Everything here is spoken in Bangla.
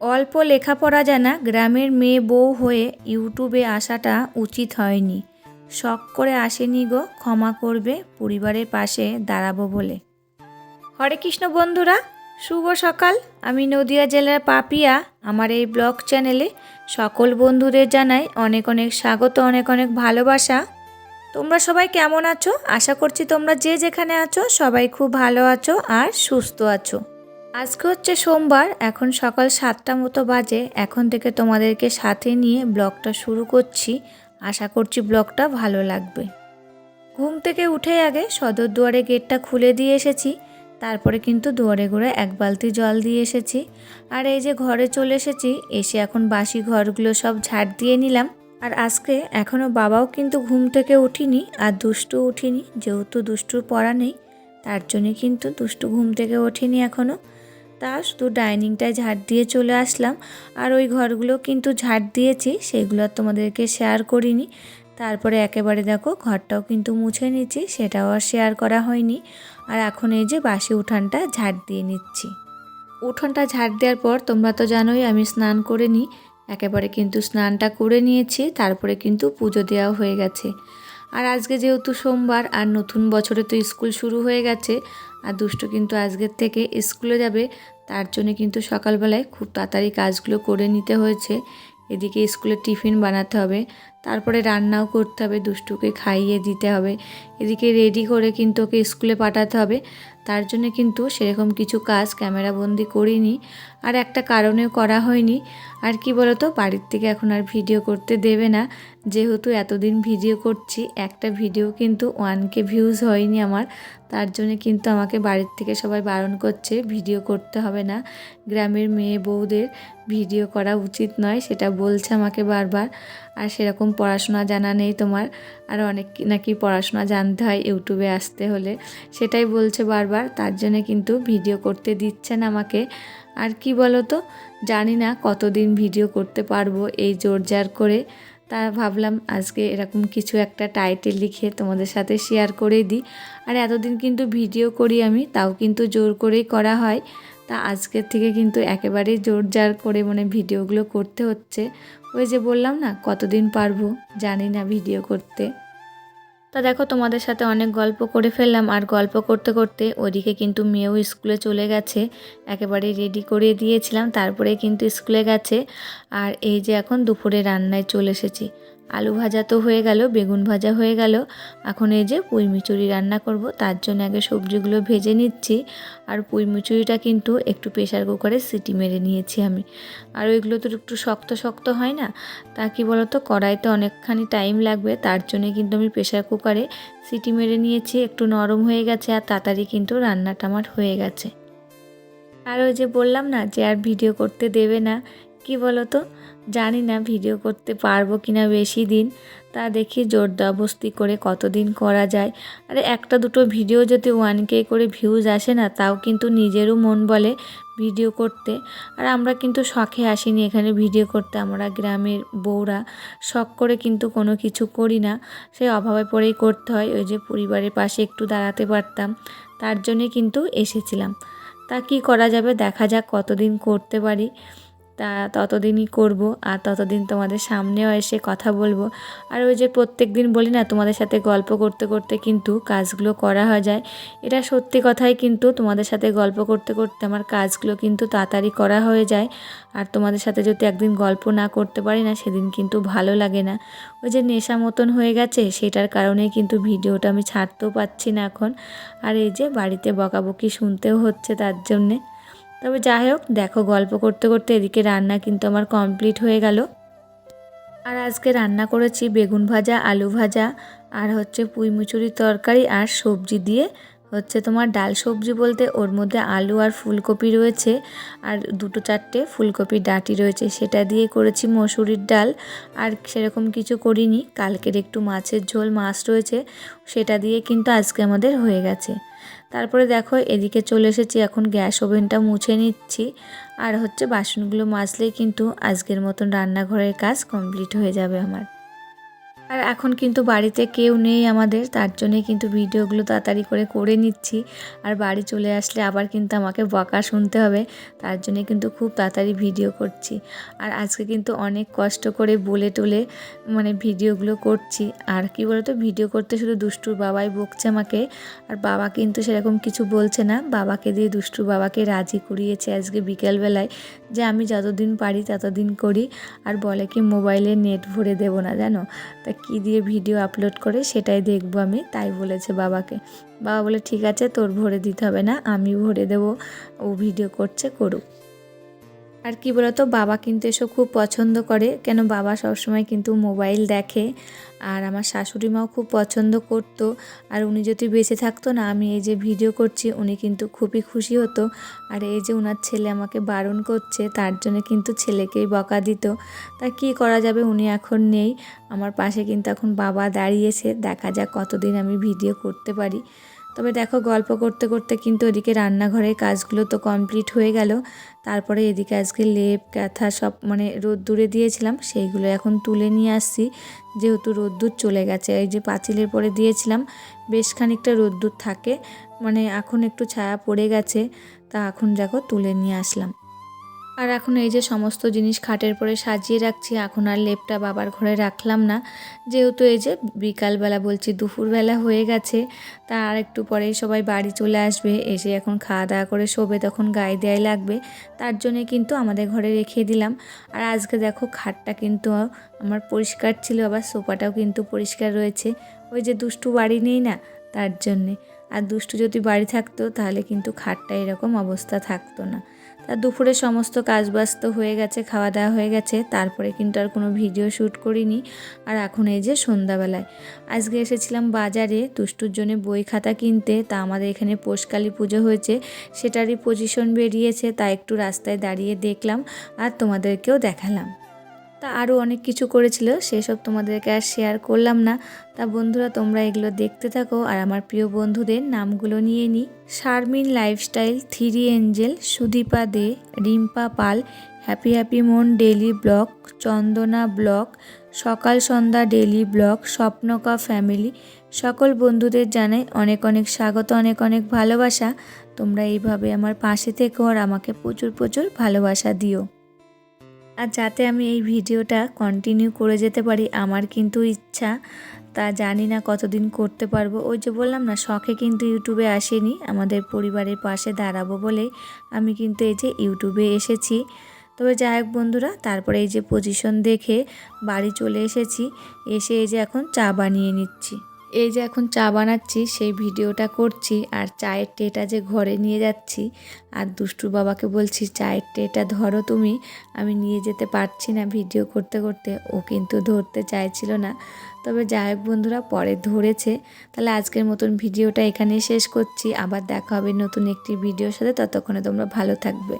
অল্প লেখাপড়া জানা গ্রামের মেয়ে বউ হয়ে ইউটিউবে আসাটা উচিত হয়নি। শখ করে আসেনি গো, ক্ষমা করবে, পরিবারের পাশে দাঁড়াবো বলে। হরে কৃষ্ণ বন্ধুরা, শুভ সকাল। আমি নদিয়া জেলার পাপিয়া। আমার এই ব্লগ চ্যানেলে সকল বন্ধুদের জানাই অনেক অনেক স্বাগত, অনেক অনেক ভালোবাসা। তোমরা সবাই কেমন আছো? আশা করছি তোমরা যে যেখানে আছো সবাই খুব ভালো আছো আর সুস্থ আছো। আজকে হচ্ছে সোমবার, এখন সকাল সাতটা মতো বাজে। এখন থেকে তোমাদেরকে সাথে নিয়ে ব্লগটা শুরু করছি। আশা করছি ব্লগটা ভালো লাগবে। ঘুম থেকে উঠে আগে সদর দুয়ারে গেটটা খুলে দিয়ে এসেছি। তারপরে কিন্তু দুয়ারে ঘুরে এক বালতি জল দিয়ে এসেছি। আর এই যে ঘরে চলে এসেছি, এসে এখন বাসি ঘরগুলো সব ঝাড় দিয়ে নিলাম। আর আজকে এখনও বাবাও কিন্তু ঘুম থেকে উঠিনি আর দুষ্টু উঠিনি, যেহেতু দুষ্টুর পড়া নেই, তার জন্যে কিন্তু দুষ্টু ঘুম থেকে ওঠেনি এখনও তা শুধু ডাইনিংটায় ঝাড় দিয়ে চলে আসলাম। আর ওই ঘরগুলো কিন্তু ঝাড় দিয়েছি, সেগুলো আর তোমাদেরকে শেয়ার করিনি। তারপরে একেবারে দেখো, ঘরটাও কিন্তু মুছে নিচ্ছি সেটাও আর শেয়ার করা হয়নি। আর এখন এই যে বাসি উঠানটা ঝাড় দিয়ে নিচ্ছি। উঠোনটা ঝাড় দেওয়ার পর তোমরা তো জানোই, আমি স্নান করে নিই। একেবারে কিন্তু স্নানটা করে নিয়েছি, তারপরে কিন্তু পুজো দেওয়া হয়ে গেছে। আর আজকে যেহেতু সোমবার, আর নতুন বছরে তো স্কুল শুরু হয়ে গেছে আর দুষ্ট কিন্তু আজকের থেকে স্কুলে যাবে, তার জন্য কিন্তু সকালবেলায় খুব তাড়াতাড়ি কাজগুলো করে নিতে হয়েছে। এদিকে স্কুলে টিফিন বানাতে হবে তারপরে রান্নাও করতে হবে, দুষ্টুকে খাইয়ে দিতে হবে। এদিকে রেডি করে কিন্তু ওকে স্কুলে পাঠাতে হবে। তার জন্য কিন্তু সেরকম কিছু কাজ ক্যামেরাবন্দি করিনি। আর একটা কারণেও করা হয়নি। আর কি বলতো, বাড়ির থেকে এখন আর ভিডিও করতে দেবে না। যেহেতু এতদিন ভিডিও করছি, একটা ভিডিও কিন্তু ওয়ানকে ভিউজ হয়নি আমার। তার জন্য কিন্তু আমাকে বাড়ির থেকে সবাই বারণ করছে, ভিডিও করতে হবে না। গ্রামের মেয়ে বউদের ভিডিও করা উচিত নয়, সেটা বলছে আমাকে বারবার। আর সেরকম পড়াশোনা জানা নেই তোমার। আর অনেক নাকি পড়াশোনা জানতে হয় ইউটিউবে আসতে হলে। সেটাই বলছে বারবার, তার জন্য কিন্তু ভিডিও করতে দিচ্ছেন আমাকে। আর কি বলো তো জানি না কতদিন ভিডিও করতে পারব এই জোরজার করে। তা ভাবলাম আজকে এরকম কিছু একটা টাইটেল লিখে তোমাদের সাথে শেয়ার করে দিই। আর এতদিন কিন্তু ভিডিও করি আমি, তাও কিন্তু জোর করেই করা হয়। তা আজকের থেকে কিন্তু একেবারেই জোর জার করে মানে ভিডিওগুলো করতে হচ্ছে। ওই যে বললাম না, কতদিন পারব জানি না ভিডিও করতে। তা দেখো তোমাদের সাথে অনেক গল্প করে ফেললাম, আর গল্প করতে করতে ওদিকে কিন্তু মেয়েও স্কুলে চলে গেছে, একেবারে রেডি করে দিয়েছিলাম, তারপরে কিন্তু স্কুলে গেছে। আর এই যে এখন দুপুরে রান্নায় চলে এসেছি। আলু ভাজা তো হয়ে গেল, বেগুন ভাজা হয়ে গেল। এখন এই যে পুঁই মিচুরি রান্না করব, তার জন্য আগে সবজিগুলো ভেজে নিচ্ছি। আর পুঁই মিচুরিটা কিন্তু একটু প্রেশার কুকারে সিটি মেরে নিয়েছি আমি। আর ওইগুলো তো একটু শক্ত শক্ত হয় না, তা কি বলতো, কড়াইতে অনেকখানি টাইম লাগবে, তার জন্য কিন্তু আমি প্রেশার কুকারে সিটি মেরে নিয়েছি, একটু নরম হয়ে গেছে আর তাড়াতাড়ি কিন্তু রান্নাটা আমার হয়ে গেছে। আর ওই যে বললাম না যে আর ভিডিও করতে দেবে না কি বলো তো জানি না ভিডিও করতে পারব কি না বেশি দিন। তা দেখি জোরদাবস্তি করে কতদিন করা যায়। আরে একটা দুটো ভিডিও যদি ওয়ান কে করে ভিউজ আসে না, তাও কিন্তু নিজেরও মন বলে ভিডিও করতে। আর আমরা কিন্তু শখে আসিনি এখানে ভিডিও করতে। আমরা গ্রামের বউরা শখ করে কিন্তু কোনো কিছু করি না। সে অভাবে পড়েই করতে হয়। ওই যে পরিবারের পাশে একটু দাঁড়াতে পারতাম, তার জন্যে কিন্তু এসেছিলাম। তা কি করা যাবে? দেখা যাক কতদিন করতে পারি। তা ততদিনই করব আর ততদিন তোমাদের সামনেও এসে কথা বলব। আর ওই যে প্রত্যেক দিন বলি না, তোমাদের সাথে গল্প করতে করতে কিন্তু কাজগুলো করা হয়ে যায়। এটা সত্যি কথাই কিন্তু তোমাদের সাথে গল্প করতে করতে আমার কাজগুলো কিন্তু তাড়াতাড়ি করা হয়ে যায়। আর তোমাদের সাথে যদি একদিন গল্প না করতে পারি না, সেদিন কিন্তু ভালো লাগে না। ওই যে নেশা মতন হয়ে গেছে, সেটার কারণেই কিন্তু ভিডিওটা আমি ছাড়তেও পাচ্ছি না এখন। আর এই যে বাড়িতে বকাবকি শুনতেও হচ্ছে তার জন্যে। তবে যাই হোক, দেখো গল্প করতে করতে এদিকে রান্না কিন্তু আমার কমপ্লিট হয়ে গেল। আর আজকে রান্না করেছি বেগুন ভাজা, আলু ভাজা, আর হচ্ছে পুঁই মুচুরির তরকারি আর সবজি দিয়ে। হচ্ছে তোমার ডাল সবজি বলতে ওর মধ্যে আলু আর ফুলকপি রয়েছে, আর দুটো চারটে ফুলকপির ডাঁটি রয়েছে, সেটা দিয়ে করেছি মসুরির ডাল। আর সেরকম কিছু করিনি, কালকের একটু মাছের ঝোল, মাছ রয়েছে, সেটা দিয়ে কিন্তু আজকে আমাদের হয়ে গেছে। তারপরে দেখো এদিকে চলে এসেছি, এখন গ্যাস ওভেনটা মুছে নিচ্ছি। আর হচ্ছে বাসনগুলো মাজলেই কিন্তু আজকের মতন রান্নাঘরের কাজ কমপ্লিট হয়ে যাবে আমার। আর এখন কিন্তু বাড়িতে কেউ নেই আমাদের, তার জন্যে কিন্তু ভিডিওগুলো তাড়াতাড়ি করে করে নিচ্ছি। আর বাড়ি চলে আসলে আবার কিন্তু আমাকে বকা শুনতে হবে, তার জন্যে কিন্তু খুব তাড়াতাড়ি ভিডিও করছি। আর আজকে কিন্তু অনেক কষ্ট করে বলে টলে মানে ভিডিওগুলো করছি। আর কি বলতো, ভিডিও করতে শুধু দুষ্টুর বাবাই বকছে আমাকে, আর বাবা কিন্তু সেরকম কিছু বলছে না। বাবাকে দিয়ে দুষ্টুর বাবাকে রাজি করিয়েছে আজকে বিকেলবেলায়, যে আমি যতদিন পারি ততদিন করি। আর বলে কি মোবাইলে নেট ভরে দেবো না, জানো? তা কী দিয়ে ভিডিও আপলোড করে সেটাই দেখব আমি, তাই বলেছে বাবাকে। বাবা বলে, ঠিক আছে, তোর ভরে দিতে হবে না আমি ভরে দেবো, ও ভিডিও করছে, করুক। আর কি বলতো, বাবা কিন্তু এসব খুব পছন্দ করে। কেন বাবা সবসময় কিন্তু মোবাইল দেখে। আর আমার শাশুড়ি মাও খুব পছন্দ করতো। আর উনি যদি বেঁচে থাকতো না, আমি এই যে ভিডিও করছি, উনি কিন্তু খুবই খুশি হতো। আর এই যে ওনার ছেলে আমাকে বারণ করছে, তার জন্য কিন্তু ছেলেকেই বকা দিত। তা কি করা যাবে, উনি এখন নেই। আমার পাশে কিন্তু এখন বাবা দাঁড়িয়েছে। দেখা যাক কতদিন আমি ভিডিও করতে পারি। তবে দেখো গল্প করতে করতে কিন্তু ওদিকে রান্নাঘরের কাজগুলো তো কমপ্লিট হয়ে গেল। তারপরে এদিকে আজকে লেপ, ক্যাথা সব মানে রোদ্দুরে দিয়েছিলাম, সেইগুলো এখন তুলে নিয়ে আসছি। যেহেতু রোদ্দুর চলে গেছে, এই যে পাঁচিলের পরে দিয়েছিলাম, বেশ খানিকটা রোদ্দুর থাকে। মানে এখন একটু ছায়া পড়ে গেছে, তা এখন দেখো তুলে নিয়ে আসলাম। আর এখন এই যে সমস্ত জিনিস খাটের পরে সাজিয়ে রাখছি, এখন আর লেপটা বাবার ঘরে রাখলাম না। যেহেতু এই যে বিকালবেলা বলছি দুপুরবেলা হয়ে গেছে, তা আর একটু পরেই সবাই বাড়ি চলে আসবে। এসে এখন খাওয়া দাওয়া করে শোবে, তখন গায়ে দেয়াই লাগবে। তার জন্যে কিন্তু আমাদের ঘরে রেখে দিলাম। আর আজকে দেখো খাটটা কিন্তু আমার পরিষ্কার ছিল, আবার সোফাটাও কিন্তু পরিষ্কার রয়েছে। ওই যে দুষ্টু বাড়ি নেই না, তার জন্যে। আর দুষ্টু যদি বাড়ি থাকতো, তাহলে কিন্তু খাটটা এরকম অবস্থা থাকতো না। তা দুপুরে সমস্ত কাজবাজ তো হয়ে গেছে, খাওয়া দাওয়া হয়ে গেছে। তারপরে কিন্তু আর কোনো ভিডিও শ্যুট করিনি। আর এখন এই যে সন্ধ্যাবেলায়। আজকে এসেছিলাম বাজারে দুষ্টুর জন্য বই খাতা কিনতে। তা আমাদের এখানে পোষকালী পুজো হয়েছে। সেটারই পজিশন বেরিয়েছে, তা একটু রাস্তায় দাঁড়িয়ে দেখলাম আর তোমাদেরকেও দেখালাম। তা আরও অনেক কিছু করেছিল, সেসব তোমাদেরকে আর শেয়ার করলাম না। তা বন্ধুরা, তোমরা এগুলো দেখতে থাকো আর আমার প্রিয় বন্ধুদের নামগুলো নিয়ে নিই Sharmin lifestyle three angel Sudipa De, Rimpa Pal happy happy মন ডেলি ব্লগ চন্দনা ব্লগ সকাল সন্ধ্যা ডেলি ব্লগ স্বপ্নকা ফ্যামিলি সকল বন্ধুদের জানাই অনেক অনেক স্বাগত, অনেক অনেক ভালোবাসা। তোমরা এইভাবে আমার পাশে থেকো আর আমাকে প্রচুর প্রচুর ভালোবাসা দিও। আর যাতে আমি এই ভিডিওটা কন্টিনিউ করে যেতে পারি, আমার কিন্তু ইচ্ছা। তা জানি না কতদিন করতে পারব। ওই যে বললাম না, শখে কিন্তু ইউটিউবে আসেনি, আমাদের পরিবারের পাশে দাঁড়াবো বলে আমি কিন্তু এই যে ইউটিউবে এসেছি। তবে যাই হোক বন্ধুরা, তারপরে এই যে পজিশন দেখে বাড়ি চলে এসেছি, এসে এই যে এখন চা বানিয়ে নিচ্ছি। এই যে এখন চা বানাচ্ছি, সেই ভিডিওটা করছি আর চায়ের টেটা যে ঘরে নিয়ে যাচ্ছি, আর দুষ্টুর বাবাকে বলছি, চায়ের টেটা ধরো তুমি। আমি নিয়ে যেতে পারছি না ভিডিও করতে করতে, ও কিন্তু ধরতে চাইছিল না। তবে যাই হোক বন্ধুরা, পরে ধরেছে। তাহলে আজকের মতন ভিডিওটা এখানেই শেষ করছি। আবার দেখা হবে নতুন একটি ভিডিওর সাথে। ততক্ষণে তোমরা ভালো থাকবে।